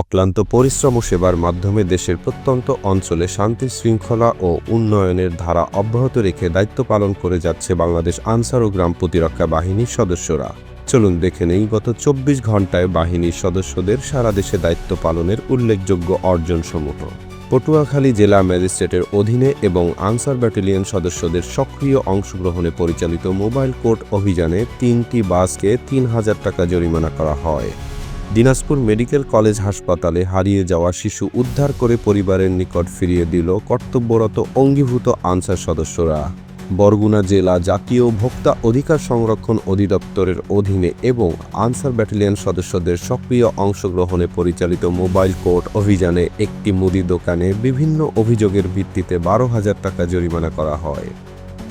অক্লান্ত পরিশ্রম ও সেবার মাধ্যমে দেশের প্রত্যন্ত অঞ্চলে শান্তি শৃঙ্খলা ও উন্নয়নের ধারা অব্যাহত রেখে দায়িত্ব পালন করে যাচ্ছে বাংলাদেশ আনসার ও গ্রাম প্রতিরক্ষা বাহিনীর সদস্যরা। চলুন দেখে নেই গত চব্বিশ ঘন্টায় বাহিনীর সদস্যদের সারা দেশে দায়িত্ব পালনের উল্লেখযোগ্য অর্জনসমূহ। পটুয়াখালী জেলা ম্যাজিস্ট্রেটের অধীনে এবং আনসার ব্যাটালিয়ন সদস্যদের সক্রিয় অংশগ্রহণে পরিচালিত মোবাইল কোর্ট অভিযানে তিনটি বাসকে তিন হাজার টাকা জরিমানা করা হয়। দিনাজপুর মেডিকেল কলেজ হাসপাতালে হারিয়ে যাওয়া শিশু উদ্ধার করে পরিবারের নিকট ফিরিয়ে দিল কর্তব্যরত অঙ্গীভূত আনসার সদস্যরা। বরগুনা জেলা জাতীয় ভোক্তা অধিকার সংরক্ষণ অধিদপ্তরের অধীনে এবং আনসার ব্যাটালিয়ন সদস্যদের সক্রিয় অংশগ্রহণে পরিচালিত মোবাইল কোর্ট অভিযানে একটি মুদি দোকানে বিভিন্ন অভিযোগের ভিত্তিতে বারো হাজার টাকা জরিমানা করা হয়।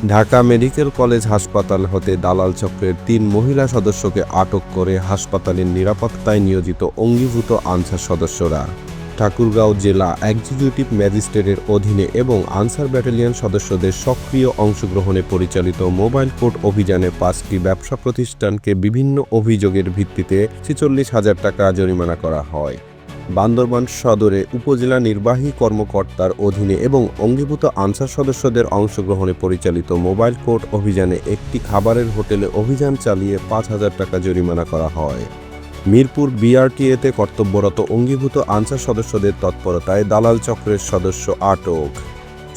ঢাকা মেডিকেল কলেজ হাসপাতাল হতে দালাল চক্রের তিন মহিলা সদস্যকে আটক করে হাসপাতালের নিরাপত্তায় নিয়োজিত অঙ্গীভূত আনসার সদস্যরা। ঠাকুরগাঁও জেলা এক্সিকিউটিভ ম্যাজিস্ট্রেটের অধীনে এবং আনসার ব্যাটালিয়ন সদস্যদের সক্রিয় অংশগ্রহণে পরিচালিত মোবাইল কোর্ট অভিযানে পাঁচটি ব্যবসা প্রতিষ্ঠানকে বিভিন্ন অভিযোগের ভিত্তিতে ছেচল্লিশ হাজার টাকা জরিমানা করা হয়। বান্দরবান সদরে উপজেলা নির্বাহী কর্মকর্তার অধীনে এবং অঙ্গীভূত আনসার সদস্যদের অংশগ্রহণে পরিচালিত মোবাইল কোর্ট অভিযানে একটি খাবারের হোটেলে অভিযান চালিয়ে পাঁচ হাজার টাকা জরিমানা করা হয়। মিরপুর বিআরটিএতে কর্তব্যরত অঙ্গীভূত আনসার সদস্যদের তৎপরতায় দালাল চক্রের সদস্য আটক।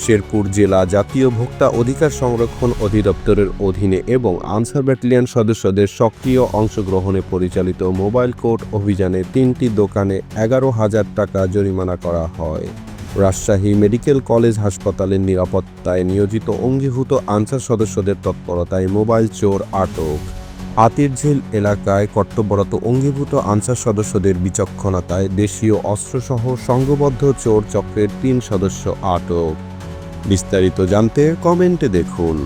শেরপুর জেলা জাতীয় ভোক্তা অধিকার সংরক্ষণ অধিদপ্তরের অধীনে এবং আনসার ব্যাটালিয়ন সদস্যদের সক্রিয় অংশগ্রহণে পরিচালিত মোবাইল কোর্ট অভিযানে তিনটি দোকানে এগারো হাজার টাকা জরিমানা করা হয়। রাজশাহী মেডিকেল কলেজ হাসপাতালের নিরাপত্তায় নিয়োজিত অঙ্গীভূত আনসার সদস্যদের তৎপরতায় মোবাইল চোর আটক। আতিরঝিল এলাকায় কর্তব্যরত অঙ্গীভূত আনসার সদস্যদের বিচক্ষণতায় দেশীয় অস্ত্রসহ সংঘবদ্ধ চোর চক্রের তিন সদস্য আটক। বিস্তারিত জানতে কমেন্টে দেখুন।